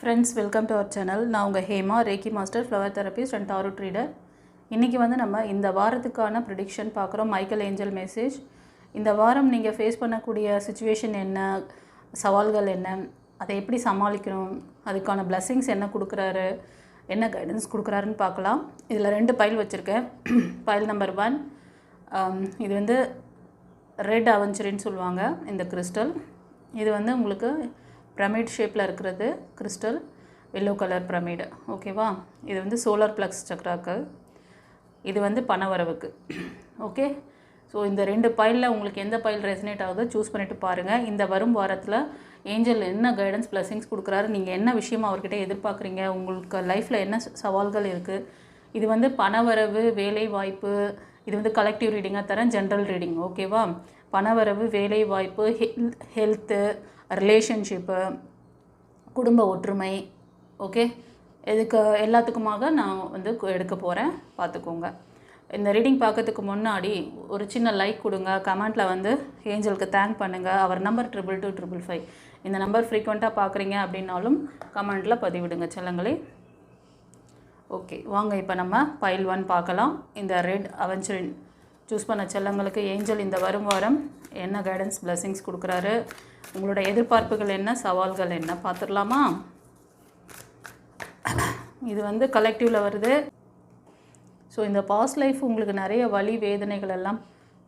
Friends welcome to our channel நான் உங்கள் Hema reiki master flower therapist and tarot reader இன்றைக்கி வந்து நம்ம இந்த வாரத்துக்கான ப்ரிடிக்ஷன் பார்க்குறோம். மைக்கேல் ஏஞ்சல் மெசேஜ் இந்த வாரம் நீங்கள் ஃபேஸ் பண்ணக்கூடிய சுச்சுவேஷன் என்ன? சவால்கள் என்ன? அதை எப்படி சமாளிக்கணும்? அதுக்கான பிளஸ்ஸிங்ஸ் என்ன கொடுக்குறாரு? என்ன கைடன்ஸ் கொடுக்குறாருன்னு பார்க்கலாம். இதில் ரெண்டு பைல் வச்சுருக்கேன். பைல் நம்பர் ஒன் இது வந்து ரெட் அவெஞ்சரின்னு சொல்லுவாங்க. இந்த கிறிஸ்டல் இது வந்து உங்களுக்கு பிரமிட் ஷேப்பில் இருக்கிறது கிறிஸ்டல் எல்லோ கலர் பிரமிடு. ஓகேவா இது வந்து சோலார் ப்ளக்ஸ் சக்ராக்கு இது வந்து பணவரவுக்கு. ஓகே ஸோ இந்த ரெண்டு பைலில் உங்களுக்கு எந்த பைல் ரெசனேட் ஆகுதோ சூஸ் பண்ணிவிட்டு பாருங்கள் இந்த வரும் வாரத்தில் ஏஞ்சல் என்ன கைடன்ஸ் பிளஸிங்ஸ் கொடுக்குறாரு நீங்கள் என்ன விஷயம் அவர்கிட்ட எதிர்பார்க்குறீங்க உங்களுக்கு லைஃப்பில் என்ன சவால்கள் இருக்குது இது வந்து பணவரவு வேலை வாய்ப்பு இது வந்து கலெக்டிவ் ரீடிங்காக தரேன் ஜென்ரல் ரீடிங் ஓகேவா பணவரவு வேலை வாய்ப்பு ஹெல்த்து ரிலேஷன்ஷிப்பு குடும்ப ஒற்றுமை ஓகே இதுக்கு எல்லாத்துக்குமாக நான் வந்து எடுக்க போகிறேன் பார்த்துக்கோங்க. இந்த ரீடிங் பார்க்கறதுக்கு முன்னாடி ஒரு சின்ன லைக் கொடுங்க. கமெண்ட்டில் வந்து ஏஞ்சலுக்கு தேங்க் பண்ணுங்கள் our number triple two triple five இந்த நம்பர் ஃப்ரீக்வெண்ட்டாக பார்க்குறீங்க அப்படின்னாலும் கமெண்ட்டில் பதிவிடுங்க செல்லங்களே. ஓகே வாங்க இப்போ நம்ம பைல் ஒன் பார்க்கலாம். இந்த ரெட் அவெஞ்சரின் சூஸ் பண்ண செல்லங்களுக்கு ஏஞ்சல் இந்த வரும் வாரம் என்ன கைடன்ஸ் blessings கொடுக்குறாரு? உங்களோட எதிர்பார்ப்புகள் என்ன சவால்கள் என்ன? பார்த்துடலாமா? இது வந்து கலெக்டிவில் வருது. ஸோ இந்த பாஸ்ட் லைஃப் உங்களுக்கு நிறைய வழி வேதனைகள் எல்லாம்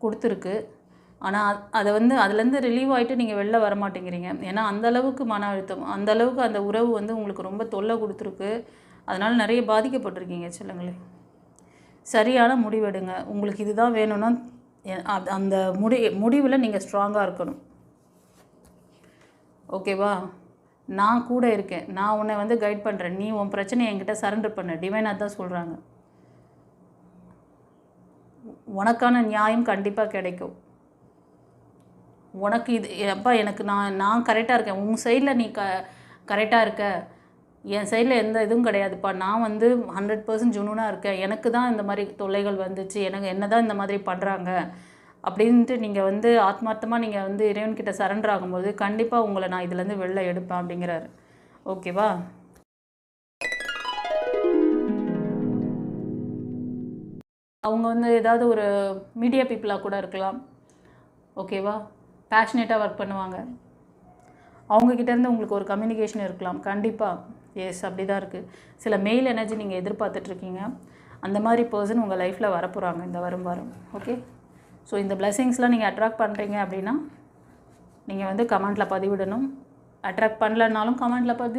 கொடுத்துருக்கு. ஆனால் அதை வந்து அதுலேருந்து ரிலீவ் ஆகிட்டு நீங்கள் வெளில வர மாட்டேங்கிறீங்க. ஏன்னா அந்த அளவுக்கு மன அழுத்தம் அந்த அளவுக்கு அந்த உறவு வந்து உங்களுக்கு ரொம்ப தொல்லை கொடுத்துருக்கு. அதனால் நிறைய பாதிக்கப்பட்டிருக்கீங்க சொல்லுங்களே. சரியான முடிவெடுங்க. உங்களுக்கு இதுதான் வேணும்னா அ- அந்த முடி முடிவில் நீங்கள் ஸ்ட்ராங்காக இருக்கணும். ஓகேவா நான் கூட இருக்கேன். நான் உன்னை வந்து கைட் பண்ணுறேன் நீ உன் பிரச்சனையை என்கிட்ட சரண்டர் பண்ண. டிவைனாக தான் சொல்கிறாங்க உனக்கான நியாயம் கண்டிப்பாக கிடைக்கும். உனக்கு இது அப்பா எனக்கு நான் நான் கரெக்டாக இருக்கேன். உன் சைடில் நீ க கரெக்டாக இருக்க. என் சைடில் எந்த இதுவும் கிடையாதுப்பா. நான் வந்து ஹண்ட்ரட் பர்சன்ட் ஜுனூனாக இருக்கேன். எனக்கு தான் இந்த மாதிரி தொல்லைகள் வந்துச்சு. எனக்கு என்ன தான் இந்த மாதிரி பண்ணுறாங்க அப்படின்ட்டு நீங்கள் வந்து ஆத்மார்த்தமாக நீங்கள் வந்து இறைவன்கிட்ட சரண்டர் ஆகும்போது கண்டிப்பாக உங்களை நான் இதுலேருந்து வெளில எடுப்பேன் அப்படிங்கிறாரு. ஓகேவா அவங்க வந்து ஏதாவது ஒரு மீடியா பீப்புளாக கூட இருக்கலாம். ஓகேவா பேஷனேட்டாக ஒர்க் பண்ணுவாங்க. அவங்கக்கிட்ட இருந்து உங்களுக்கு ஒரு கம்யூனிகேஷன் இருக்கலாம். கண்டிப்பாக எஸ் அப்படி தான் இருக்குது சில மெயில் எனர்ஜி நீங்கள் எதிர்பார்த்துட்ருக்கீங்க. அந்த மாதிரி பர்சன் உங்கள் லைஃப்பில் வரப்போகிறாங்க இந்த வரும் வாரம். ஓகே ஸோ இந்த பிளெஸிங்ஸ்லாம் நீங்கள் அட்ராக்ட் பண்ணுறீங்க அப்படின்னா நீங்கள் வந்து கமெண்ட்டில் பதிவிடணும். அட்ராக்ட் பண்ணலனாலும் கமெண்ட்டில் பதிவு